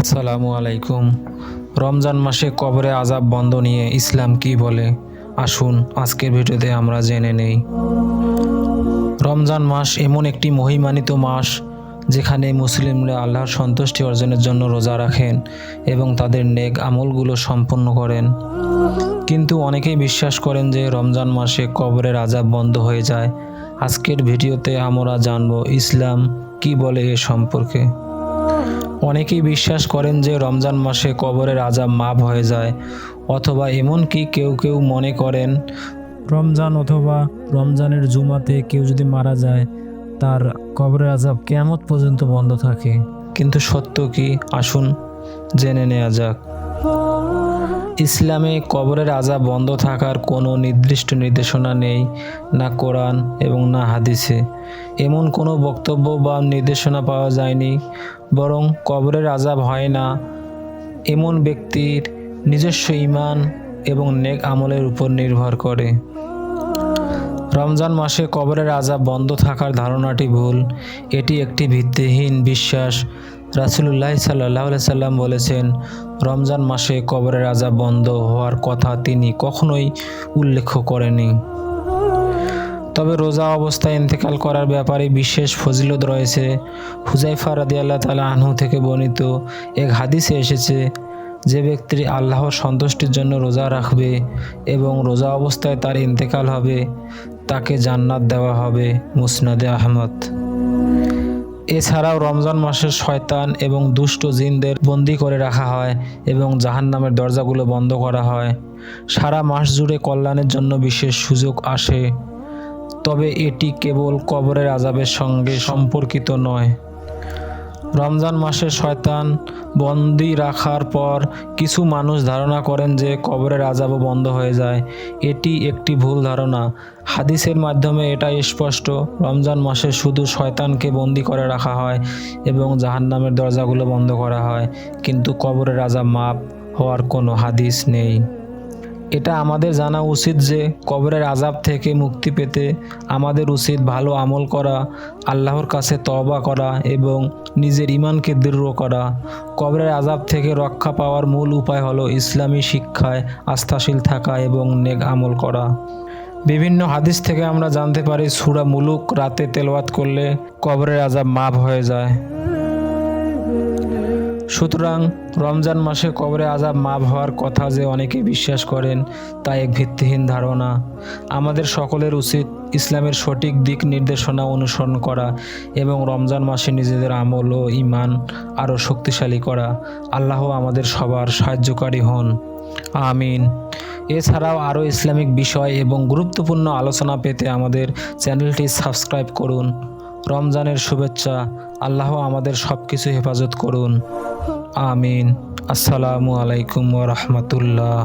আসসালামু আলাইকুম। রমজান মাসে কবরে আজাব বন্ধ নিয়ে ইসলাম কি বলে? আসুন, আজকের ভিডিওতে আমরা জেনে নেই। রমজান মাস এমন একটি মহিমানিত মাস, যেখানে মুসলিমরা আল্লাহর সন্তুষ্টি অর্জনের জন্য রোজা রাখেন এবং তাদের নেক আমলগুলো সম্পন্ন করেন। কিন্তু অনেকেই বিশ্বাস করেন যে রমজান মাসে কবরের আজাব বন্ধ হয়ে যায়। আজকের ভিডিওতে আমরা জানব ইসলাম কি বলে এ সম্পর্কে? অনেকেই বিশ্বাস করেন যে রমজান মাসে কবরের আজাব মাপ হয়ে যায়, অথবা এমনকি কেউ কেউ মনে করেন, রমজান অথবা রমজানের জুমাতে কেউ যদি মারা যায়, তার কবরের আজাব কেমত পর্যন্ত বন্ধ থাকে। কিন্তু সত্য কি? আসুন, জেনে নেওয়া যাক। ইসলামে কবরের আজাব বন্ধ থাকার কোনো নির্দিষ্ট নির্দেশনা নেই, না কোরআন এবং না হাদিসে। এমন কোনো বক্তব্য বা নির্দেশনা পাওয়া যায়নি, বরং কবরের আজাব হয় না। এমন ব্যক্তির নিজস্ব ইমান এবং নেক আমলের উপর নির্ভর করে। রমজান মাসে কবরের আজাব বন্ধ থাকার ধারণাটি ভুল। এটি একটি ভিত্তিহীন বিশ্বাস রাসুলুল্লাহ সাল্লাহ সাল্লাম বলেছেন, রমজান মাসে কবরের আজাব বন্ধ হওয়ার কথা তিনি কখনোই উল্লেখ করেনি তবে রোজা অবস্থায় ইন্তেকাল করার ব্যাপারে বিশেষ ফজিলত রয়েছে। হুজাইফা রাদি আল্লাহ তালা আনহু থেকে বর্ণিত এক হাদিসে এসেছে, যে ব্যক্তি আল্লাহর সন্তুষ্টির জন্য রোজা রাখবে এবং রোজা অবস্থায় তার ইন্তেকাল হবে, তাকে জান্নাত দেওয়া হবে মুসনাদে আহমদ। এছাড়াও রমজান মাসে শয়তান এবং দুষ্ট জিনদের বন্দি করে রাখা হয় এবং জাহান নামের দরজাগুলো বন্ধ করা হয়। সারা মাস জুড়ে কল্যাণের জন্য বিশেষ সুযোগ আসে। তবে এটি কেবল কবরের আজাবের সঙ্গে সম্পর্কিত নয়। রমজান মাসে শয়তান বন্দি রাখার পর কিছু মানুষ ধারণা করেন যে কবরের আজাবও বন্ধ হয়ে যায়। এটি একটি ভুল ধারণা। হাদিসের মাধ্যমে এটা স্পষ্ট, রমজান মাসে শুধু শয়তানকে বন্দি করে রাখা হয় এবং জাহান্নামের দরজাগুলো বন্ধ করা হয়। কিন্তু কবরের আজাব মাপ হওয়ার কোনো হাদিস নেই। এটা আমাদের জানা উচিত যে কবরের আজাব থেকে মুক্তি পেতে আমাদের উচিত ভালো আমল করা, আল্লাহর কাছে তওবা করা এবং নিজের ইমানকে দৃঢ় করা। কবরের আজাব থেকে রক্ষা পাওয়ার মূল উপায় হলো ইসলামী শিক্ষায় আস্থাশীল থাকা এবং নেক আমল করা। বিভিন্ন হাদিস থেকে আমরা জানতে পারি, সুরা মুলুক রাতে তেলওয়াত করলে কবরের আজাব মাপ হয়ে যায়। সুতরাং রমজান মাসে কবরে আজাব মাপ হওয়ার কথা যে অনেকে বিশ্বাস করেন, তা এক ভিত্তিহীন ধারণা। আমাদের সকলের উচিত ইসলামের সঠিক দিক নির্দেশনা অনুসরণ করা এবং রমজান মাসে নিজেদের আমল ও ইমান আরও শক্তিশালী করা। আল্লাহ আমাদের সবার সাহায্যকারী হন। আমিন। এছাড়াও আরও ইসলামিক বিষয় এবং গুরুত্বপূর্ণ আলোচনা পেতে আমাদের চ্যানেলটি সাবস্ক্রাইব করুন। রমজানের শুভেচ্ছা আল্লাহ আমাদের সব কিছু হেফাজত করুন। আমিন। আসসালামু আলাইকুম রাহমাতুল্লাহ।